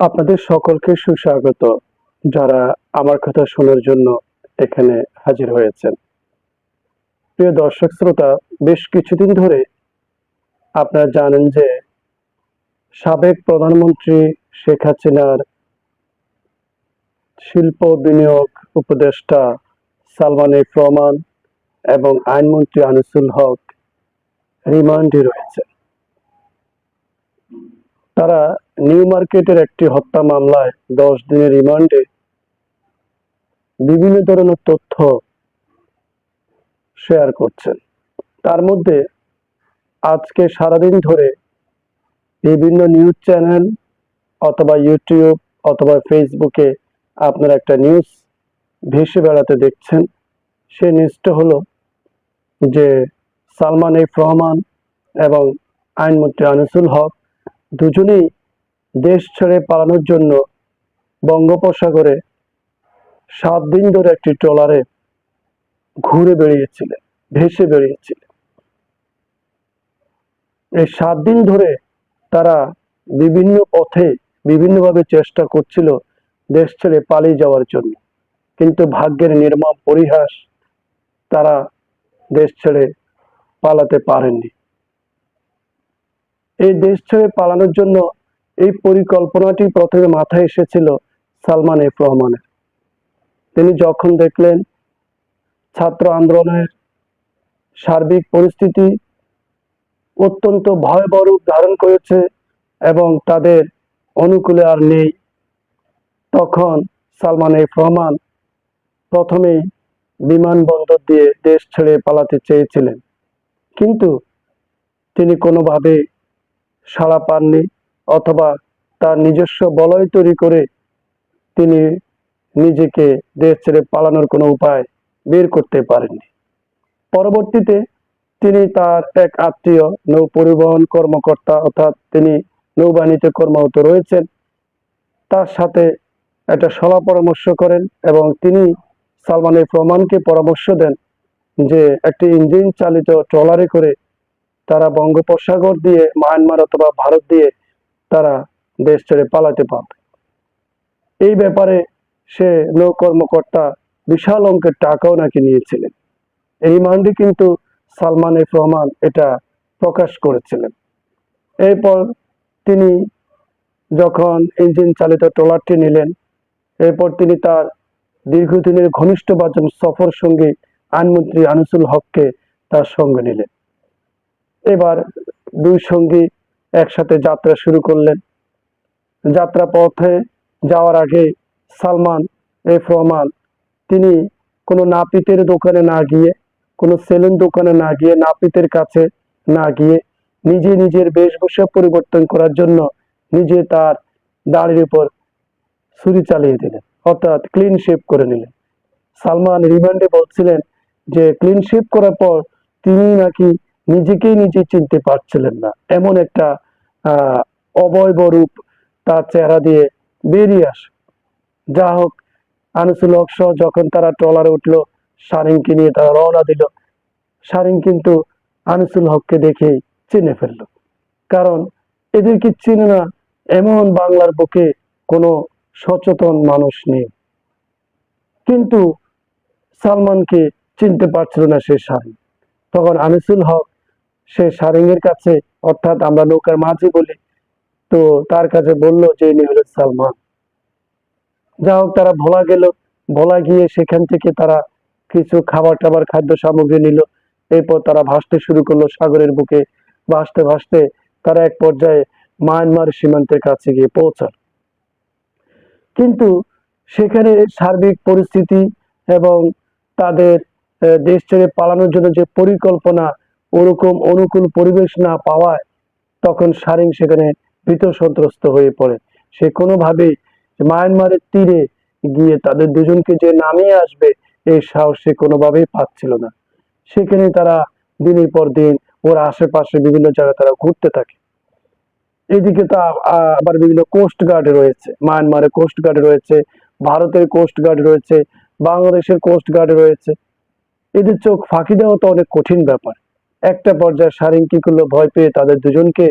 আপনাদের সকলকে সুস্বাগত, যারা আমার কথা শোনার জন্য এখানে হাজির হয়েছেন। প্রিয় দর্শক শ্রোতা, বেশ কিছুদিন ধরে আপনারা জানেন যে সাবেক প্রধানমন্ত্রী শেখ হাসিনার শিল্প বিনিয়োগ উপদেষ্টা সালমান এফ রহমান এবং আইনমন্ত্রী আনিসুল হক রিমান্ডে রয়েছে তারা নিউ মার্কেটের একটি হত্যা মামলায় দশ দিনের রিমান্ডে বিভিন্ন ধরনের তথ্য শেয়ার করছেন। তার মধ্যে আজকে সারাদিন ধরে বিভিন্ন নিউজ চ্যানেল অথবা ইউটিউব অথবা ফেসবুকে আপনার একটা নিউজ ভেসে বেড়াতে দেখছেন। সে নিউজটা হলো যে সালমান এফ রহমান এবং আইনমন্ত্রী আনিসুল হক দুজনেই দেশ ছেড়ে পালানোর জন্য বঙ্গোপসাগরে সাত দিন ধরে একটি ট্রলারে ঘুরে বেরিয়েছিলেন ভেসে বেরিয়েছিলেন এই সাত দিন ধরে তারা বিভিন্ন পথে বিভিন্নভাবে চেষ্টা করছিল দেশ ছেড়ে পালিয়ে যাওয়ার জন্য। কিন্তু ভাগ্যের নির্মম পরিহাস তারা দেশ ছেড়ে পালাতে পারেননি। এই দেশ ছেড়ে পালানোর জন্য এই পরিকল্পনাটি প্রথমে মাথায় এসেছিল সালমান এফ রহমানের। তিনি যখন দেখলেন ছাত্র আন্দোলনের সার্বিক পরিস্থিতি অত্যন্ত ভয়াবহ রূপ ধারণ করেছে এবং তাদের অনুকূলে আর নেই, তখন সালমান এফ রহমান প্রথমেই বিমানবন্দর দিয়ে দেশ ছেড়ে পালাতে চেয়েছিলেন। কিন্তু তিনি কোনোভাবে সাড়া পাননি অথবা তার নিজস্ব বলয় তৈরি করে তিনি নিজেকে দেশ ছেড়ে পালানোর কোনো উপায় বের করতে পারেননি। পরবর্তীতে তিনি তার এক আত্মীয় নৌ পরিবহন কর্মকর্তা অর্থাৎ তিনি নৌবাহিনীতে কর্মরত রয়েছেন, তার সাথে একটা সলা পরামর্শ করেন এবং তিনি সালমানের প্রমাণকে পরামর্শ দেন যে একটি ইঞ্জিন চালিত ট্রলারে করে তারা বঙ্গোপসাগর দিয়ে, মায়ানমার অথবা ভারত দিয়ে তারা দেশ ছেড়ে পালাতে পারবে। এই ব্যাপারে সে নৌ কর্মকর্তা বিশাল অঙ্কের টাকাও নাকি নিয়েছিলেন। এই রিমান্ডে কিন্তু সালমান এফ রহমান এটা প্রকাশ করেছিলেন। এরপর তিনি যখন ইঞ্জিন চালিত ট্রলারটি নিলেন, এরপর তিনি তার দীর্ঘদিনের ঘনিষ্ঠ বাচন সফর সঙ্গী আইনমন্ত্রী আনিসুল হককে তার সঙ্গে নিলেন। এবার দুই সঙ্গী একসাথে যাত্রা শুরু করলেন। যাত্রা পথে যাওয়ার আগে সালমান এফ রহমান তিনি কোনো নাপিতের দোকানে না গিয়ে, কোনো সেলুন দোকানে না গিয়ে, নাপিতের কাছে না গিয়ে নিজে নিজের বেশভূষা পরিবর্তন করার জন্য নিজে তার দাড়ির উপর ছুরি চালিয়ে দিলেন, অর্থাৎ ক্লিন শেপ করে নিলেন। সালমান রিমান্ডে বলছিলেন যে ক্লিন শেপ করার পর তিনি নাকি নিজেকেই নিজে চিনতে পারছিলেন না। এমন একটা, আহ অবয়ব রূপ তার চেহারা দিয়ে বেরিয়ে আসে। যা হোক, আনিসুল হক সহ যখন তারা ট্রলারে উঠল সারিংকে নিয়ে তারা রওনা দিল। সারিং কিন্তু আনিসুল হককে দেখেই চিনে ফেলল। কারণ এদেরকে চিনে না এমন বাংলার বুকে কোনো সচেতন মানুষ নেই। কিন্তু সালমানকে চিনতে পারছিল না সে সারিং তখন আনিসুল হক সে সারিংয়ের কাছে, অর্থাৎ আমরা নৌকার মাঝি বলি, তো তার কাছে বলল যে, ইনি সালমান। যা হোক, তারা ভোলা গেল। ভোলা গিয়ে সেখান থেকে তারা কিছু খাবার টাবার, খাদ্য সামগ্রী নিল। এরপর তারা ভাসতে শুরু করল সাগরের বুকে। ভাসতে ভাসতে তারা এক পর্যায়ে মায়ানমার সীমান্তের কাছে গিয়ে পৌঁছাল। কিন্তু সেখানে সার্বিক পরিস্থিতি এবং তাদের দেশ ছেড়ে পালানোর জন্য যে পরিকল্পনা ওরকম অনুকূল পরিবেশ না পাওয়ায় তখন সারিং সেখানে ভীত সন্ত্রস্ত হয়ে পড়ে। সে কোনোভাবেই মায়ানমারের তীরে গিয়ে তাদের দুজনকে যে নামিয়ে আসবে, এই সাহস সে কোনোভাবেই পাচ্ছিল না। সেখানে তারা দিনের পর দিন ওর আশেপাশে বিভিন্ন জায়গায় তারা ঘুরতে থাকে। এদিকে তো আবার বিভিন্ন কোস্ট গার্ড রয়েছে। মায়ানমারের কোস্ট গার্ড রয়েছে, ভারতের কোস্ট গার্ড রয়েছে, বাংলাদেশের কোস্ট গার্ড রয়েছে। এদের চোখ ফাঁকি দেওয়া তো অনেক কঠিন ব্যাপার। একটা পর্যায়ে সারিং কি করল ভয় পেয়ে তাদের দুজনকে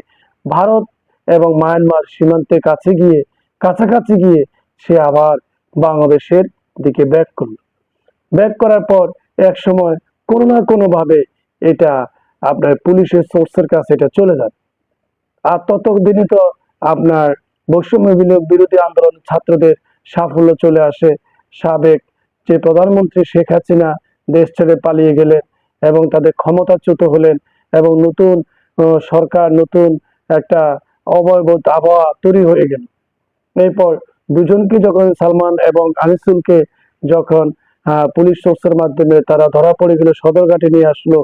ভারত এবং মায়ানমার সীমান্তের কাছে গিয়ে, কাছাকাছি গিয়ে সে আবার বাংলাদেশের দিকে ব্যাক করল। ব্যাক করার পর এক সময় কোনো না কোনো ভাবে এটা আপনার পুলিশের সোর্সের কাছে এটা চলে যায়। আর ততদিনই তো আপনার বৈষম্য বিরোধী আন্দোলন ছাত্রদের সাফল্য চলে আসে। সাবেক যে প্রধানমন্ত্রী শেখ হাসিনা দেশ ছেড়ে পালিয়ে গেলেন এবং তাদের ক্ষমতাচ্যুত হলেন এবং নতুন সরকার, নতুন একটা অবয়ব আবহাওয়া তৈরি হয়ে গেল। এরপর দুজনকে যখন সালমান এবং আনিসুলকে যখন পুলিশ সোর্সের মাধ্যমে তারা ধরা পড়ে গেল সদরঘাটে নিয়ে আসলো,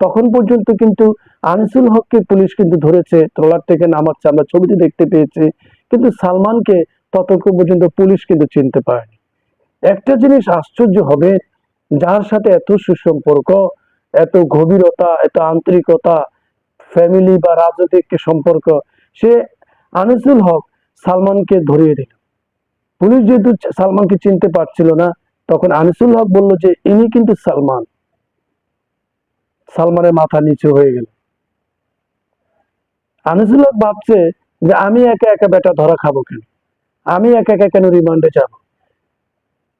তখন পর্যন্ত কিন্তু আনিসুল হককে পুলিশ কিন্তু ধরেছে, ট্রলার থেকে নামাচ্ছে, আমরা ছবিতে দেখতে পেয়েছি। কিন্তু সালমানকে ততক্ষণ পর্যন্ত পুলিশ কিন্তু চিনতে পারেনি। একটা জিনিস আশ্চর্য হবে, যার সাথে এত সুসম্পর্ক এত গভীরতা, এত আন্তরিকতা ফ্যামিলি বা রাজনৈতিক সম্পর্ক, সে আনিসুল হক সালমানকে ধরিয়ে দিল। পুলিশ যেহেতু সালমানকে চিনতে পারছিল না, তখন আনিসুল হক বলল যে, ইনি কিন্তু সালমান। সালমানের মাথা নিচু হয়ে গেল। আনিসুল হক ভাবছে যে, আমি একা একা বেটা ধরা খাব কেন? আমি একা একা কেন রিমান্ডে যাব?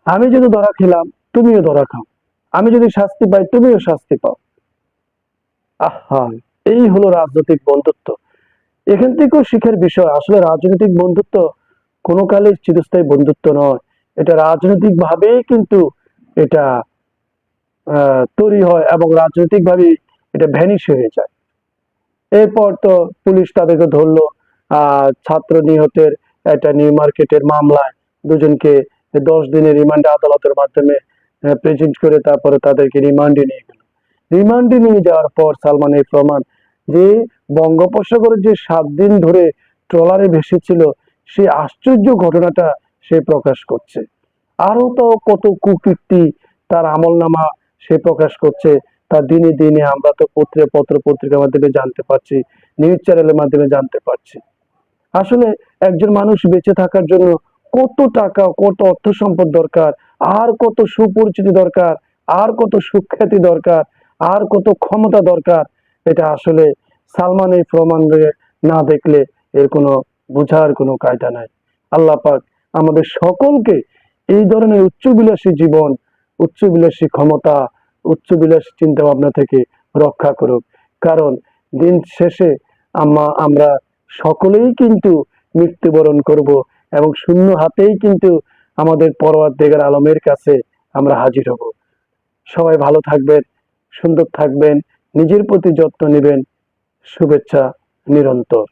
আমি যদি ধরা খেলাম, তুমিও ধরা খাও। আমি যদি শাস্তি পাই, তুমিও শাস্তি পাও। আহা, এই হলো রাজনৈতিক বন্ধুত্ব। এখান থেকেও শিখার বিষয়, আসলে রাজনৈতিক বন্ধুত্ব কোনো কালে চিরস্থায়ী বন্ধুত্ব নয়। এটা রাজনৈতিক ভাবেই কিন্তু এটা তৈরি হয় এবং রাজনৈতিক ভাবে এটা ভ্যানিশ হয়ে যায়। এরপর তো পুলিশ তাদেরকে ধরলো ছাত্র নিহতের একটা নিউ মার্কেটের মামলায়। দুজনকে দশ দিনের রিমান্ডে আদালতের মাধ্যমে প্রেজেন্ট করে তারপরে তাদেরকে রিমান্ডে নিয়ে গেল। রিমান্ডে নিয়ে যাওয়ার পর সালমান এই প্রমাণ যে বঙ্গোপসাগরের যে সাত দিন ধরে ট্রলারে ভেসেছিল সেই আশ্চর্য ঘটনাটা সে প্রকাশ করছে। আরও তো কত কুকীর্তি তার আমলনামা সে প্রকাশ করছে। তার দিনে দিনে আমরা তো পত্রে পত্র পত্রিকার মাধ্যমে জানতে পারছি নিউজ চ্যানেলের মাধ্যমে জানতে পারছি। আসলে একজন মানুষ বেঁচে থাকার জন্য কত টাকা, কত অর্থ সম্পদ দরকার, আর কত সুপরিচিতি দরকার, আর কত সুখ্যাতি দরকার, আর কত ক্ষমতা দরকার, এটা আসলে সালমান এই প্রমাণ না দেখলে এর কোনো বোঝার কোনো কায়দা নাই। আল্লাহ পাক আমাদের সকলকে এই ধরনের উচ্চবিলাসী জীবন, উচ্চবিলাসী ক্ষমতা, উচ্চবিলাসী চিন্তা ভাবনা থেকে রক্ষা করুক। কারণ দিন শেষে আমা, আমরা সকলেই কিন্তু মৃত্যুবরণ করব এবং শূন্য হাতেই কিন্তু আমাদের পরওয়ার আলমের কাছে আমরা হাজির হব। সবাই ভালো থাকবেন, সুন্দর থাকবেন, নিজের প্রতি যত্ন নেবেন। শুভেচ্ছা নিরন্তর।